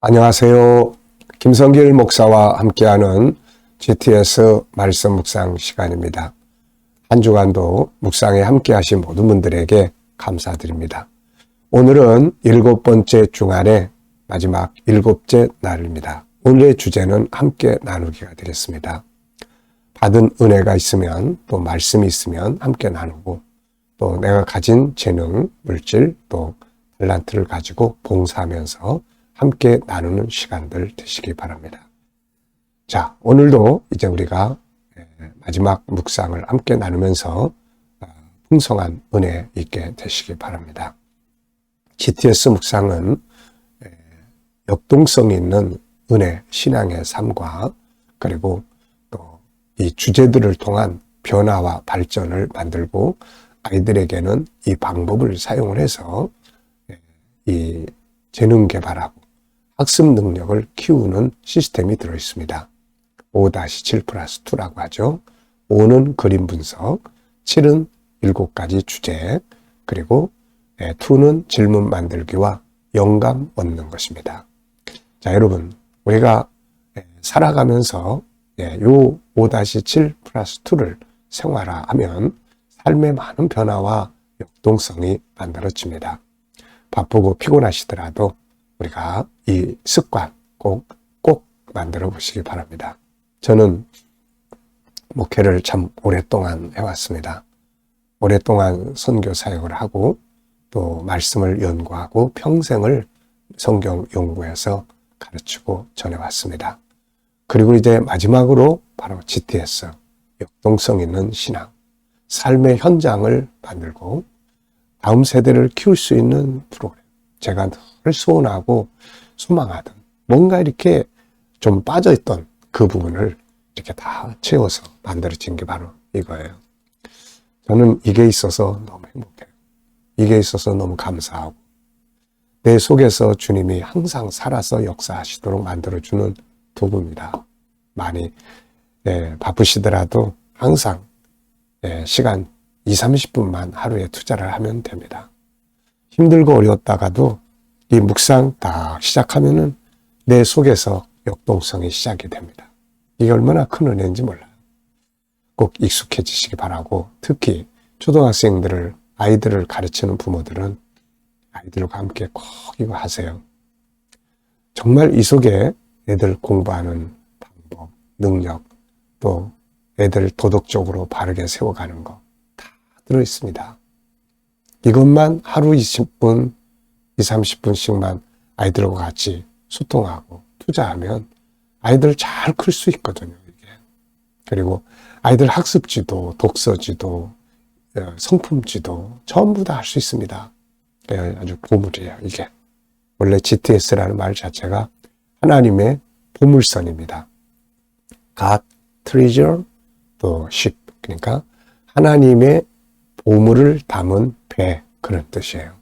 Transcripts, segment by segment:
안녕하세요. 김성길 목사와 함께하는 GTS 말씀 묵상 시간입니다. 한 주간도 묵상에 함께하신 모든 분들에게 감사드립니다. 오늘은 일곱 번째 중간의 마지막 일곱째 날입니다. 오늘의 주제는 함께 나누기가 되겠습니다. 받은 은혜가 있으면 또 말씀이 있으면 함께 나누고 또 내가 가진 재능, 물질, 또 탤런트를 가지고 봉사하면서 함께 나누는 시간들 되시기 바랍니다. 자, 오늘도 이제 우리가 마지막 묵상을 함께 나누면서 어, 풍성한 은혜 있게 되시기 바랍니다. GTS 묵상은 역동성 있는 은혜, 신앙의 삶과 그리고 또 이 주제들을 통한 변화와 발전을 만들고 아이들에게는 이 방법을 사용을 해서 이 재능 개발하고 학습 능력을 키우는 시스템이 들어 있습니다. 5-7 플러스 2라고 하죠. 5는 그림 분석, 7은 7가지 주제, 그리고 2는 질문 만들기와 영감 얻는 것입니다. 자, 여러분, 우리가 살아가면서 요 5-7 플러스 2를 생활화하면 삶의 많은 변화와 역동성이 만들어집니다. 바쁘고 피곤하시더라도 우리가 이 습관 꼭, 꼭 만들어 보시기 바랍니다. 저는 목회를 참 오랫동안 해왔습니다. 오랫동안 선교 사역을 하고 또 말씀을 연구하고 평생을 성경 연구해서 가르치고 전해왔습니다. 그리고 이제 마지막으로 바로 GTS, 역동성 있는 신앙, 삶의 현장을 만들고 다음 세대를 키울 수 있는 프로그램. 제가 늘 소원하고 소망하던 뭔가 이렇게 좀 빠져있던 그 부분을 이렇게 다 채워서 만들어진 게 바로 이거예요. 저는 이게 있어서 너무 행복해요. 이게 있어서 너무 감사하고 내 속에서 주님이 항상 살아서 역사하시도록 만들어주는 도구입니다. 많이 예, 바쁘시더라도 항상 예, 시간 2, 30분만 하루에 투자를 하면 됩니다. 힘들고 어려웠다가도 이 묵상 딱 시작하면은 내 속에서 역동성이 시작이 됩니다. 이게 얼마나 큰 은혜인지 몰라요. 꼭 익숙해지시기 바라고 특히 초등학생들을 아이들을 가르치는 부모들은 아이들과 함께 꼭 이거 하세요. 정말 이 속에 애들 공부하는 방법, 능력, 또 애들 도덕적으로 바르게 세워가는 거 다 들어 있습니다. 이것만 하루 20분, 20, 30분씩만 아이들과 같이 소통하고 투자하면 아이들 잘 클 수 있거든요, 이게. 그리고 아이들 학습지도, 독서지도, 어, 성품지도 전부 다 할 수 있습니다. 아주 보물이에요, 이게. 원래 GTS라는 말 자체가 하나님의 보물선입니다. God, treasure, 또 ship. 그러니까 하나님의 보물을 담은 배 그런 뜻이에요.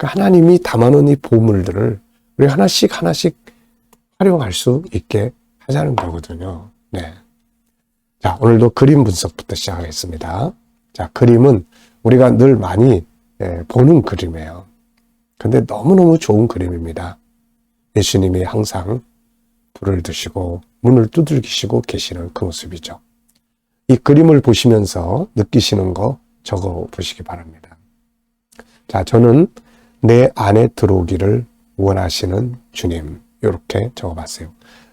그러니까 하나님이 담아놓은 이 보물들을 우리 하나씩 하나씩 활용할 수 있게 하자는 거거든요. 네. 자, 오늘도 그림 분석부터 시작하겠습니다. 자, 그림은 우리가 늘 많이 예, 보는 그림이에요. 근데 너무너무 좋은 그림입니다. 예수님이 항상 불을 드시고 문을 두들기시고 계시는 그 모습이죠. 이 그림을 보시면서 느끼시는 거 적어 보시기 바랍니다. 자, 저는 내 안에 들어오기를 원하시는 주님. 이렇게 적어 봤어요.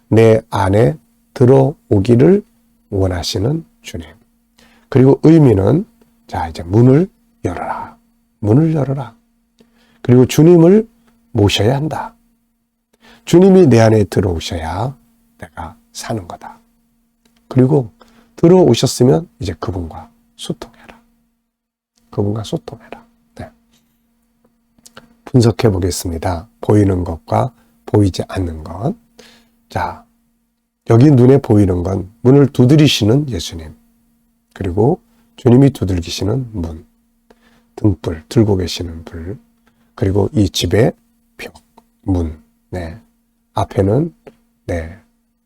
내 안에 들어오기를 원하시는 주님. 그리고 의미는 자, 이제 문을 열어라. 문을 열어라. 그리고 주님을 모셔야 한다. 주님이 내 안에 들어오셔야 내가 사는 거다. 그리고 들어오셨으면 이제 그분과 소통해라. 그분과 소통해라. 네. 분석해 보겠습니다. 보이는 것과 보이지 않는 것. 자, 여기 눈에 보이는 건 문을 두드리시는 예수님. 그리고 주님이 두들기시는 문. 등불, 들고 계시는 불. 그리고 이 집의 벽, 문. 네. 앞에는, 네.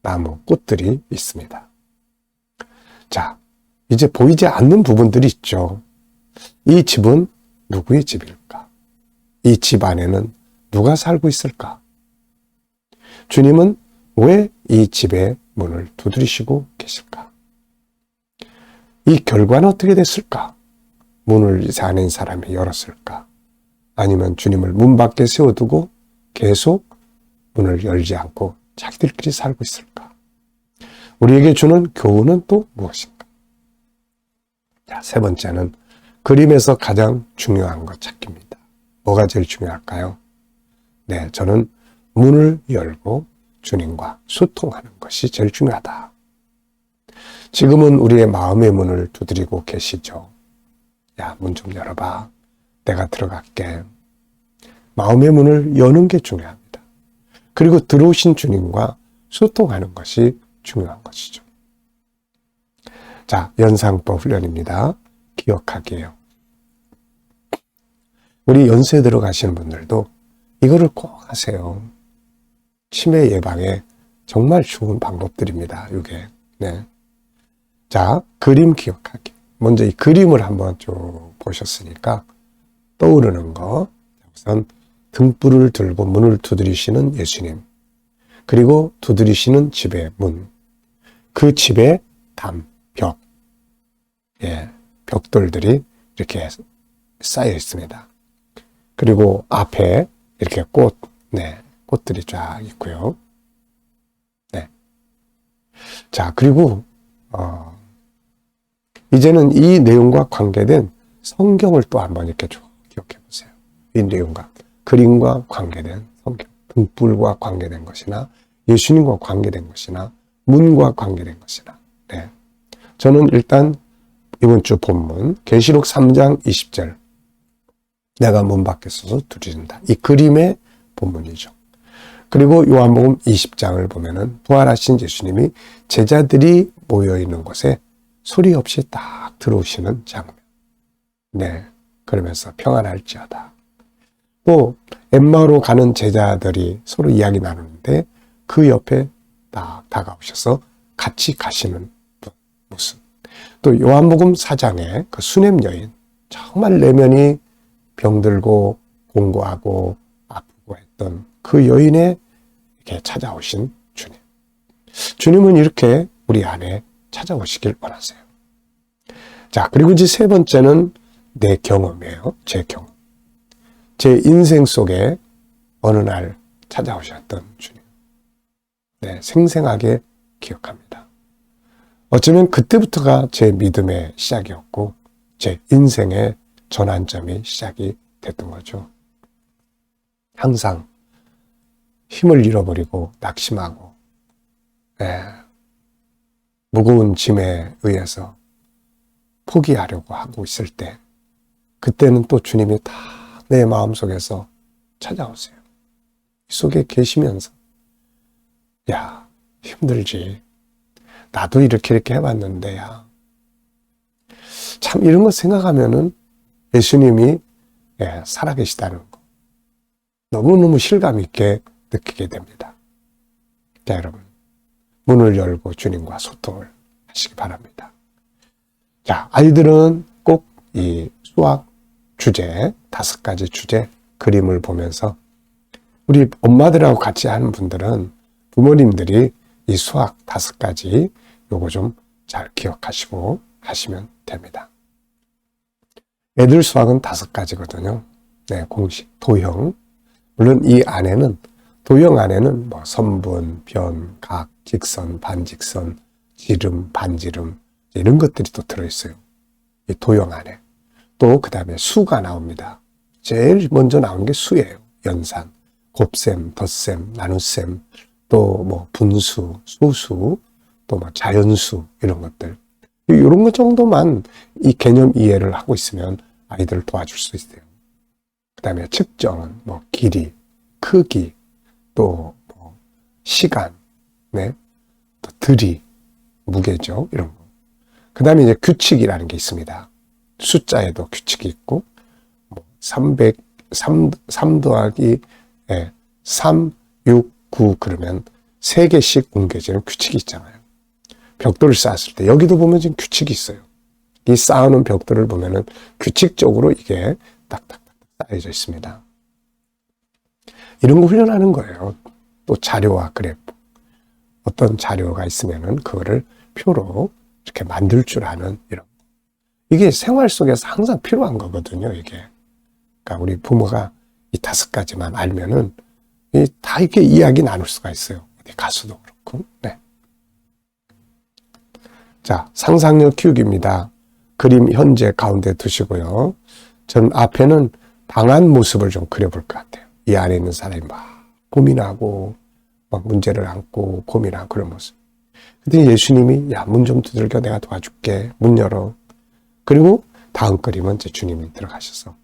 나무, 꽃들이 있습니다. 자, 이제 보이지 않는 부분들이 있죠. 이 집은 누구의 집일까? 이 집 안에는 누가 살고 있을까? 주님은 왜 이 집의 문을 두드리시고 계실까? 이 결과는 어떻게 됐을까? 문을 아는 사람이 열었을까? 아니면 주님을 문 밖에 세워두고 계속 문을 열지 않고 자기들끼리 살고 있을까? 우리에게 주는 교훈은 또 무엇인가? 자, 세 번째는 그림에서 가장 중요한 것 찾기입니다. 뭐가 제일 중요할까요? 네, 저는 문을 열고 주님과 소통하는 것이 제일 중요하다. 지금은 우리의 마음의 문을 두드리고 계시죠. 야, 문 좀 열어봐. 내가 들어갈게. 마음의 문을 여는 게 중요합니다. 그리고 들어오신 주님과 소통하는 것이 중요한 것이죠. 자, 연상법 훈련입니다. 기억하기예요. 우리 연세 들어가시는 분들도 이거를 꼭 하세요. 치매 예방에 정말 좋은 방법들입니다. 이게. 네. 자, 그림 기억하기. 먼저 이 그림을 한번 쭉 보셨으니까 떠오르는 거. 우선 등불을 들고 문을 두드리시는 예수님. 그리고 두드리시는 집의 문. 그 집의 담, 벽. 예, 벽돌들이 이렇게 쌓여 있습니다. 그리고 앞에 이렇게 꽃, 네, 꽃들이 쫙 있고요. 네. 자, 그리고, 어, 이제는 이 내용과 관계된 성경을 또 한번 이렇게 쭉 기억해 보세요. 이 내용과, 그림과 관계된 성경, 등불과 관계된 것이나, 예수님과 관계된 것이나, 문과 관계된 것이나, 네. 저는 일단 이번 주 본문, 계시록 3장 20절, 내가 문 밖에 서서 두드린다. 이 그림의 본문이죠. 그리고 요한복음 20장을 보면은 부활하신 예수님이 제자들이 모여 있는 곳에 소리 없이 딱 들어오시는 장면. 네. 그러면서 평안할지어다. 또 엠마로 가는 제자들이 서로 이야기 나누는데 그 옆에 딱 다가오셔서 같이 가시는 모습. 또 요한복음 4장에 그 수냄 여인 정말 내면이 병들고 공고하고 아프고 했던 그 여인의 이렇게 찾아오신 주님. 주님은 이렇게 우리 안에 찾아오시길 원하세요. 자, 그리고 이제 세 번째는 내 경험이에요. 제 경험. 제 인생 속에 어느 날 찾아오셨던 주님. 네, 생생하게 기억합니다. 어쩌면 그때부터가 제 믿음의 시작이었고, 제 인생의 전환점이 시작이 됐던 거죠. 항상 힘을 잃어버리고 낙심하고 예, 무거운 짐에 의해서 포기하려고 하고 있을 때 그때는 또 주님이 다 내 마음속에서 찾아오세요. 속에 계시면서 야 힘들지 나도 이렇게 이렇게 해봤는데 야참 이런 거 생각하면은 예수님이 예, 살아계시다는 거 너무너무 실감 있게 느끼게 됩니다. 자, 여러분. 문을 열고 주님과 소통을 하시기 바랍니다. 자, 아이들은 꼭 이 수학 주제, 다섯 가지 주제, 그림을 보면서 우리 엄마들하고 같이 하는 분들은 부모님들이 이 수학 다섯 가지 요거 좀 잘 기억하시고 하시면 됩니다. 애들 수학은 다섯 가지거든요. 네, 공식, 도형. 물론 이 안에는 도형 안에는 뭐 선분, 변, 각, 직선, 반직선, 지름, 반지름 이런 것들이 또 들어있어요. 이 도형 안에. 또 그 다음에 수가 나옵니다. 제일 먼저 나오는 게 수예요. 연산, 곱셈, 덧셈, 나눗셈, 또 뭐 분수, 소수, 또 뭐 자연수 이런 것들. 이런 것 정도만 이 개념 이해를 하고 있으면 아이들을 도와줄 수 있어요. 그 다음에 측정은 뭐 길이, 크기, 또 뭐 시간, 네, 또 들이, 무게죠 이런 거. 그 다음에 이제 규칙이라는 게 있습니다. 숫자에도 규칙이 있고, 뭐 300, 3, 3 더하기 예, 3, 6, 9 그러면 3개씩 옮겨지는 규칙이 있잖아요. 벽돌을 쌓았을 때 여기도 보면 지금 규칙이 있어요. 이 쌓아놓은 벽돌을 보면은 규칙적으로 이게 딱딱딱 쌓여져 있습니다. 이런 거 훈련하는 거예요. 또 자료와 그래프 어떤 자료가 있으면은 그거를 표로 이렇게 만들 줄 아는 이런 이게 생활 속에서 항상 필요한 거거든요. 이게 그러니까 우리 부모가 이 다섯 가지만 알면은 이 다 이렇게 이야기 나눌 수가 있어요. 가수도 그렇고. 네. 자, 상상력 키우기입니다. 그림 현재 가운데 두시고요. 전 앞에는 방한 모습을 좀 그려볼 것 같아요. 이 안에 있는 사람이 막 고민하고 막 문제를 안고 고민하고 그런 모습. 근데 예수님이 야 문 좀 두들겨 내가 도와줄게 문 열어. 그리고 다음 그림은 이제 주님이 들어가셔서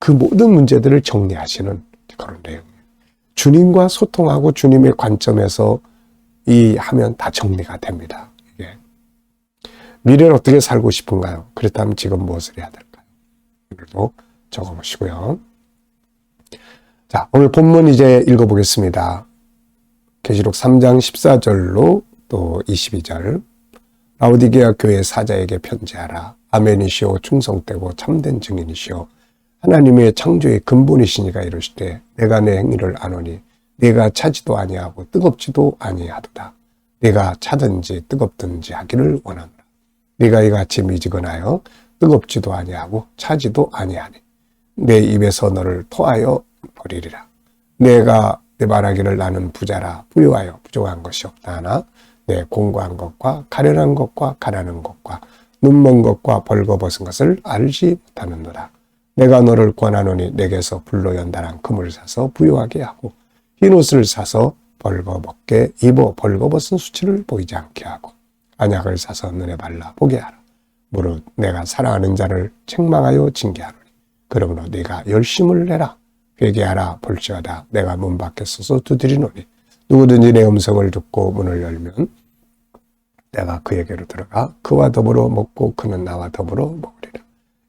그 모든 문제들을 정리하시는 그런 내용이에요. 주님과 소통하고 주님의 관점에서 이 하면 다 정리가 됩니다. 미래를 어떻게 살고 싶은가요? 그렇다면 지금 무엇을 해야 될까요? 오늘도 적어보시고요. 자, 오늘 본문 이제 읽어보겠습니다. 계시록 3장 14절로 또 22절. 라우디게아 교회 사자에게 편지하라. 아멘이시오 충성되고 참된 증인이시오. 하나님의 창조의 근본이시니가 이르시되 내가 내 행위를 아노니 내가 차지도 아니하고 뜨겁지도 아니하도다. 내가 차든지 뜨겁든지 하기를 원하노라. 네가 이같이 미지근하여 뜨겁지도 아니하고 차지도 아니하니 내 입에서 너를 토하여 버리리라. 내가 내 말하기를 나는 부자라 부유하여 부족한 것이 없다 하나 내 공고한 것과 가련한 것과 가난한 것과 눈먼 것과 벌거벗은 것을 알지 못하는도다. 내가 너를 권하노니 내게서 불로 연단한 금을 사서 부유하게 하고 흰 옷을 사서 벌거벗게 입어 벌거벗은 수치를 보이지 않게 하고 안약을 사서 눈에 발라 보게 하라. 무릇 내가 사랑하는 자를 책망하여 징계하노니 그러므로 네가 열심을 내라. 회개하라 볼지어다 내가 문 밖에 서서 두드리노니 누구든지 내 음성을 듣고 문을 열면 내가 그에게로 들어가 그와 더불어 먹고 그는 나와 더불어 먹으리라.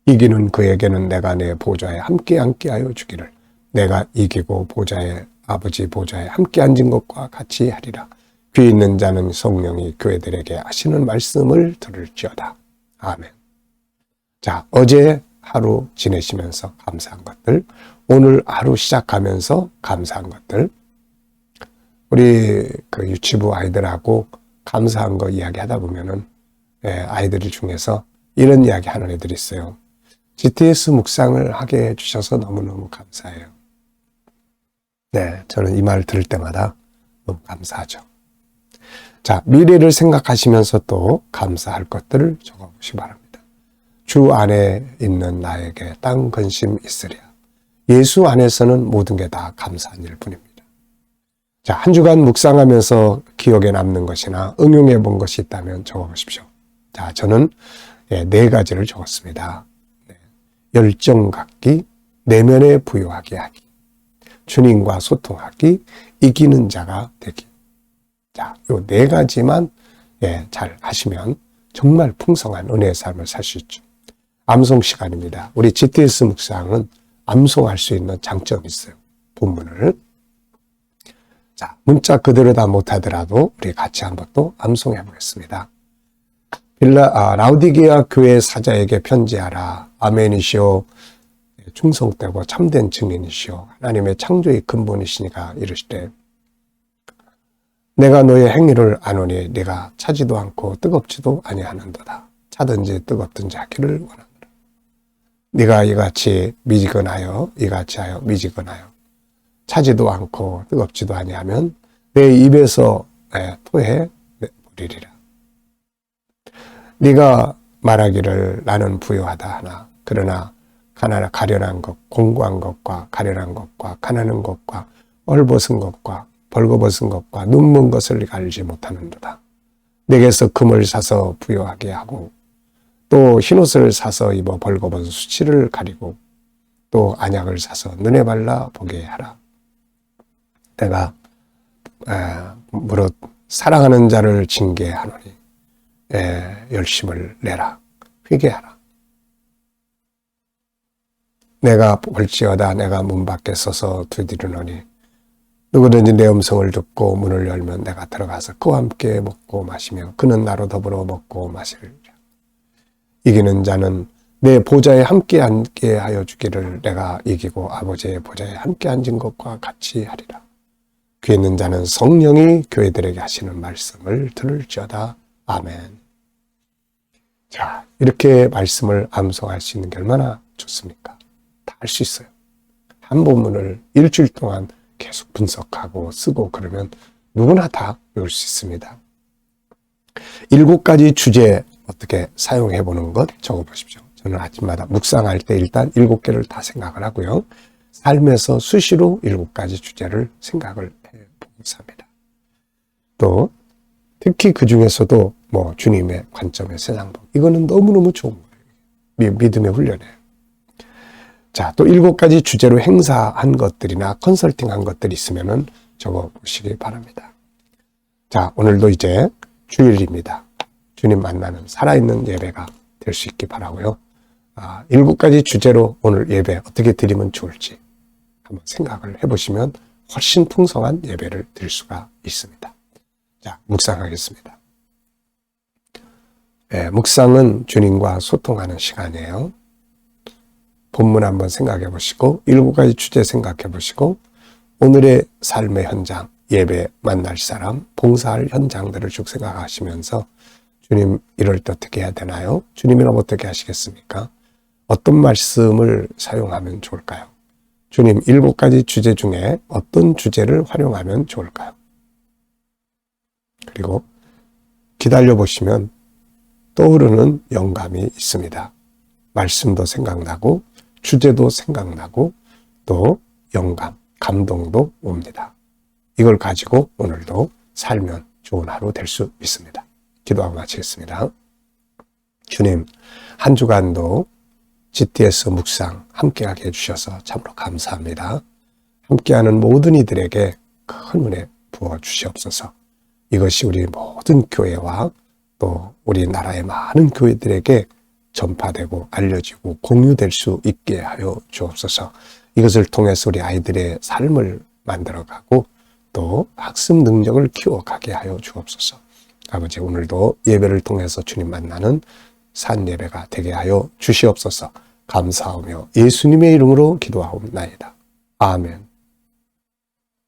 이기는 그에게는 내가 내 보좌에 함께 앉게 하여 주기를 내가 이기고 보좌에 아버지 보좌에 함께 앉은 것과 같이 하리라. 귀 있는 자는 성령이 교회들에게 하시는 말씀을 들을지어다. 아멘. 자, 어제 하루 지내시면서 감사한 것들, 오늘 하루 시작하면서 감사한 것들, 우리 그 유치부 아이들하고 감사한 거 이야기 하다 보면은, 예, 아이들 중에서 이런 이야기 하는 애들이 있어요. GTS 묵상을 하게 해주셔서 너무너무 감사해요. 네, 저는 이 말 들을 때마다 너무 감사하죠. 자, 미래를 생각하시면서 또 감사할 것들을 적어보시기 바랍니다. 주 안에 있는 나에게 땅 근심 있으랴. 예수 안에서는 모든 게 다 감사한 일 뿐입니다. 자, 한 주간 묵상하면서 기억에 남는 것이나 응용해 본 것이 있다면 적어보십시오. 자, 저는 예, 네 가지를 적었습니다. 네. 열정 갖기, 내면에 부여하게 하기, 주님과 소통하기, 이기는 자가 되기. 자, 요 네 가지만 예, 잘 하시면 정말 풍성한 은혜의 삶을 살 수 있죠. 암송 시간입니다. 우리 GTS 묵상은 암송할 수 있는 장점이 있어요. 본문을. 자, 문자 그대로 다 못하더라도 우리 같이 한번 또 암송해 보겠습니다. 빌라, 아, 라우디게아 교회 사자에게 편지하라. 아멘이시오. 충성되고 참된 증인이시오. 하나님의 창조의 근본이시니까 이르시되 내가 너의 행위를 아노니 네가 차지도 않고 뜨겁지도 아니하는도다. 차든지 뜨겁든지 하기를 원하노라. 네가 이같이 미지근하여 이같이 하여 미지근하여 차지도 않고 뜨겁지도 아니하면 내 입에서 토해 버리리라. 네가 말하기를 나는 부유하다 하나 그러나 가난 가련한 것, 공고한 것과 가련한 것과 가난한 것과 얼벗은 것과 벌거벗은 것과 눈먼 것을 알지 못하는도다. 내게서 금을 사서 부여하게 하고 또 흰옷을 사서 입어 벌거벗은 수치를 가리고 또 안약을 사서 눈에 발라 보게 하라. 내가 무릇 사랑하는 자를 징계하노니 열심을 내라 회개하라. 내가 볼지어다 내가 문 밖에 서서 두드리노니 누구든지 내 음성을 듣고 문을 열면 내가 들어가서 그와 함께 먹고 마시며 그는 나로 더불어 먹고 마시리라. 이기는 자는 내 보좌에 함께 앉게 하여 주기를 내가 이기고 아버지의 보좌에 함께 앉은 것과 같이 하리라. 귀 있는 자는 성령이 교회들에게 하시는 말씀을 들을지어다. 아멘. 자, 이렇게 말씀을 암송할 수 있는 게 얼마나 좋습니까? 다 할 수 있어요. 한 본문을 일주일 동안 계속 분석하고 쓰고 그러면 누구나 다 외울 수 있습니다. 일곱 가지 주제 어떻게 사용해 보는 것 적어 보십시오. 저는 아침마다 묵상할 때 일단 일곱 개를 다 생각을 하고요. 삶에서 수시로 일곱 가지 주제를 생각을 해 보고 삽니다. 또 특히 그 중에서도 뭐 주님의 관점의 세상 보 이거는 너무너무 좋은 거예요. 믿음의 훈련이에요. 자, 또 일곱 가지 주제로 행사한 것들이나 컨설팅한 것들이 있으면은 적어 보시기 바랍니다. 자, 오늘도 이제 주일입니다. 주님 만나는 살아있는 예배가 될 수 있기 바라고요. 아, 일곱 가지 주제로 오늘 예배 어떻게 드리면 좋을지 한번 생각을 해보시면 훨씬 풍성한 예배를 드릴 수가 있습니다. 자, 묵상하겠습니다. 예, 묵상은 주님과 소통하는 시간이에요. 본문 한번 생각해 보시고, 일곱 가지 주제 생각해 보시고, 오늘의 삶의 현장, 예배 만날 사람, 봉사할 현장들을 쭉 생각하시면서 주님 이럴 때 어떻게 해야 되나요? 주님이라면 어떻게 하시겠습니까? 어떤 말씀을 사용하면 좋을까요? 주님 일곱 가지 주제 중에 어떤 주제를 활용하면 좋을까요? 그리고 기다려 보시면 떠오르는 영감이 있습니다. 말씀도 생각나고 주제도 생각나고 또 영감, 감동도 옵니다. 이걸 가지고 오늘도 살면 좋은 하루 될 수 있습니다. 기도하고 마치겠습니다. 주님, 한 주간도 GTS 묵상 함께하게 해주셔서 참으로 감사합니다. 함께하는 모든 이들에게 큰 은혜 부어 주시옵소서. 이것이 우리 모든 교회와 또 우리 나라의 많은 교회들에게 전파되고 알려지고 공유될 수 있게 하여 주옵소서. 이것을 통해서 우리 아이들의 삶을 만들어가고 또 학습 능력을 키워가게 하여 주옵소서. 아버지 오늘도 예배를 통해서 주님 만나는 산 예배가 되게 하여 주시옵소서. 감사하며 예수님의 이름으로 기도하옵나이다. 아멘.